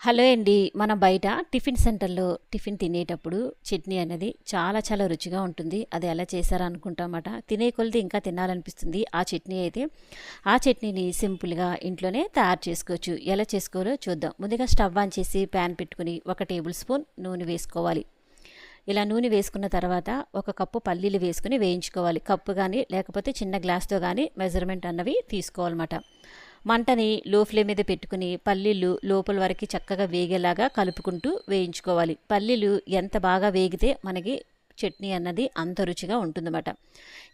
Hello అండి. మన బయట టిఫిన్ సెంటర్లో టిఫిన్ తినేటప్పుడు చట్నీ అనేది చాలా చాలా రుచిగా ఉంటుంది. అది ఎలా చేశారా అనుకుంటామట తినే కొలది ఇంకా తినాలనిపిస్తుంది. ఆ చట్నీ అయితే ఆ చట్నీని సింపుల్గా ఇంట్లోనే తయారు చేసుకోవచ్చు. ఎలా చేసుకోవాలో చూద్దాం. ముందుగా స్టవ్ ఆన్ చేసి ప్యాన్ పెట్టుకుని ఒక టేబుల్ స్పూన్ నూనె వేసుకోవాలి. ఇలా నూనె వేసుకున్న తర్వాత ఒక కప్పు పల్లీలు వేసుకుని వేయించుకోవాలి. కప్పు కానీ లేకపోతే చిన్న గ్లాస్తో కానీ మెజర్మెంట్ అన్నవి తీసుకోవాలన్నమాట. మంటని లో ఫ్లేమ్ మీద పెట్టుకుని పల్లీలు లోపల వరకు చక్కగా వేగేలాగా కలుపుకుంటూ వేయించుకోవాలి. పల్లీలు ఎంత బాగా వేగితే మనకి చట్నీ అన్నది అంత రుచిగా ఉంటుందన్నమాట.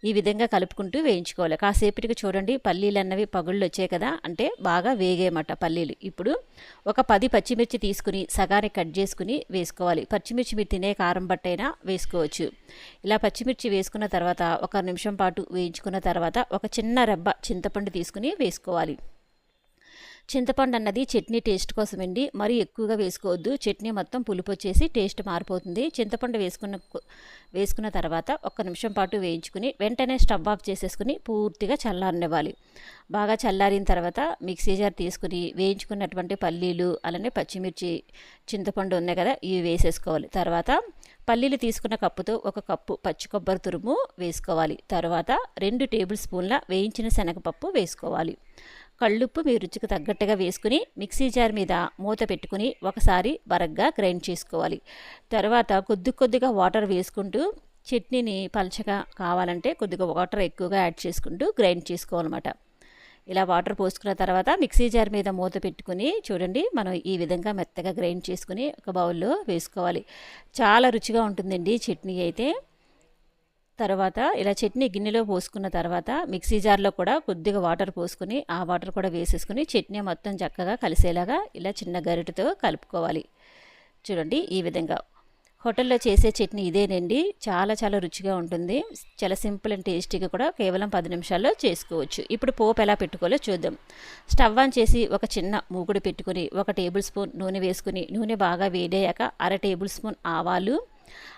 ఈ విధంగా కలుపుకుంటూ వేయించుకోవాలి. కాసేపటికి చూడండి పల్లీలు అన్నవి పగుళ్ళు వచ్చాయి కదా అంటే బాగా వేగేయమాట పల్లీలు. ఇప్పుడు ఒక పది పచ్చిమిర్చి తీసుకుని సగాన్ని కట్ చేసుకుని వేసుకోవాలి. పచ్చిమిర్చి మీరు తినే కారం బట్టైనా వేసుకోవచ్చు. ఇలా పచ్చిమిర్చి వేసుకున్న తర్వాత ఒక నిమిషం పాటు వేయించుకున్న తర్వాత ఒక చిన్న రెబ్బ చింతపండు తీసుకుని వేసుకోవాలి. చింతపండు అన్నది చట్నీ టేస్ట్ కోసం అండి మరీ ఎక్కువగా వేసుకోవద్దు. చట్నీ మొత్తం పులుపు వచ్చేసి టేస్ట్ మారిపోతుంది. చింతపండు వేసుకున్న వేసుకున్న తర్వాత ఒక్క నిమిషం పాటు వేయించుకుని వెంటనే స్టవ్ ఆఫ్ చేసేసుకుని పూర్తిగా చల్లారనివ్వాలి. బాగా చల్లారిన తర్వాత మిక్సీ జార్ తీసుకుని వేయించుకున్నటువంటి పల్లీలు అలానే పచ్చిమిర్చి చింతపండు ఉన్నాయి కదా ఇవి వేసేసుకోవాలి. తర్వాత పల్లీలు తీసుకున్న కప్పుతో ఒక కప్పు పచ్చి కొబ్బరి తురుము వేసుకోవాలి. తర్వాత రెండు టేబుల్ స్పూన్ల వేయించిన శనగపప్పు వేసుకోవాలి. కళ్ళుప్పు మీ రుచికి తగ్గట్టుగా వేసుకుని మిక్సీ జార్ మీద మూత పెట్టుకుని ఒకసారి బరగ్గా గ్రైండ్ చేసుకోవాలి. తర్వాత కొద్ది కొద్దిగా వాటర్ వేసుకుంటూ చట్నీని పలచగా కావాలంటే కొద్దిగా వాటర్ ఎక్కువగా యాడ్ చేసుకుంటూ గ్రైండ్ చేసుకోవాలన్నమాట. ఇలా వాటర్ పోసుకున్న తర్వాత మిక్సీ జార్ మీద మూత పెట్టుకుని చూడండి మనం ఈ విధంగా మెత్తగా గ్రైండ్ చేసుకుని ఒక బౌల్లో వేసుకోవాలి. చాలా రుచిగా ఉంటుందండి చట్నీ అయితే. తర్వాత ఇలా చట్నీ గిన్నెలో పోసుకున్న తర్వాత మిక్సీ జార్లో కూడా కొద్దిగా వాటర్ పోసుకుని ఆ వాటర్ కూడా వేసేసుకుని చట్నీ మొత్తం చక్కగా కలిసేలాగా ఇలా చిన్న గరిటతో కలుపుకోవాలి. చూడండి ఈ విధంగా. హోటల్లో చేసే చట్నీ ఇదేనండి. చాలా చాలా రుచిగా ఉంటుంది. చాలా సింపుల్ అండ్ టేస్టీగా కూడా కేవలం పది నిమిషాల్లో చేసుకోవచ్చు. ఇప్పుడు పోపు ఎలా పెట్టుకోవాలో చూద్దాం. స్టవ్ ఆన్ చేసి ఒక చిన్న మూగుడు పెట్టుకుని ఒక టేబుల్ స్పూన్ నూనె వేసుకుని నూనె బాగా వేడయ్యాక అర టేబుల్ స్పూన్ ఆవాలు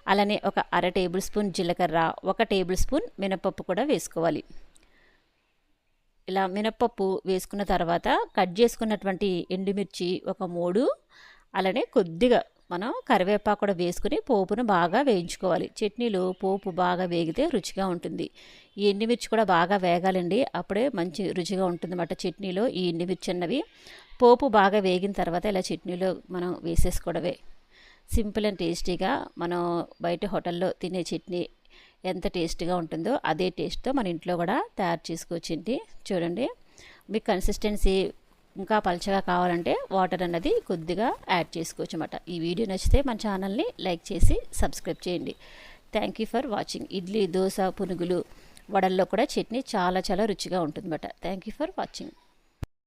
అలానే ఒక అర టేబుల్ స్పూన్ జీలకర్ర ఒక టేబుల్ స్పూన్ మినపప్పు కూడా వేసుకోవాలి. ఇలా మినప్పప్పు వేసుకున్న తర్వాత కట్ చేసుకున్నటువంటి ఎండుమిర్చి ఒక మూడు అలానే కొద్దిగా మనం కరివేపాకు కూడా వేసుకుని పోపును బాగా వేయించుకోవాలి. చట్నీలో పోపు బాగా వేగితే రుచిగా ఉంటుంది. ఈ ఎండుమిర్చి కూడా బాగా వేగాలండి. అప్పుడే మంచి రుచిగా ఉంటుందన్నమాట చట్నీలో ఈ ఎండుమిర్చి అన్నవి. పోపు బాగా వేగిన తర్వాత ఇలా చట్నీలో మనం వేసేసుకోవడమే. సింపుల్ అండ్ టేస్టీగా మనం బయట హోటల్లో తినే చట్నీ ఎంత టేస్టీగా ఉంటుందో అదే టేస్ట్తో మన ఇంట్లో కూడా తయారు చేసుకోవచ్చండి చూడండి మీకు కన్సిస్టెన్సీ ఇంకా పలచగా కావాలంటే వాటర్ అన్నది కొద్దిగా యాడ్ చేసుకోవచ్చు అన్నమాట ఈ వీడియో నచ్చితే మన ఛానల్ని లైక్ చేసి సబ్స్క్రైబ్ చేయండి. Thank you for watching idli dosa పునుగులు వడల్లో కూడా చట్నీ చాలా చాలా రుచిగా ఉంటుందన్నమాట. Thank you for watching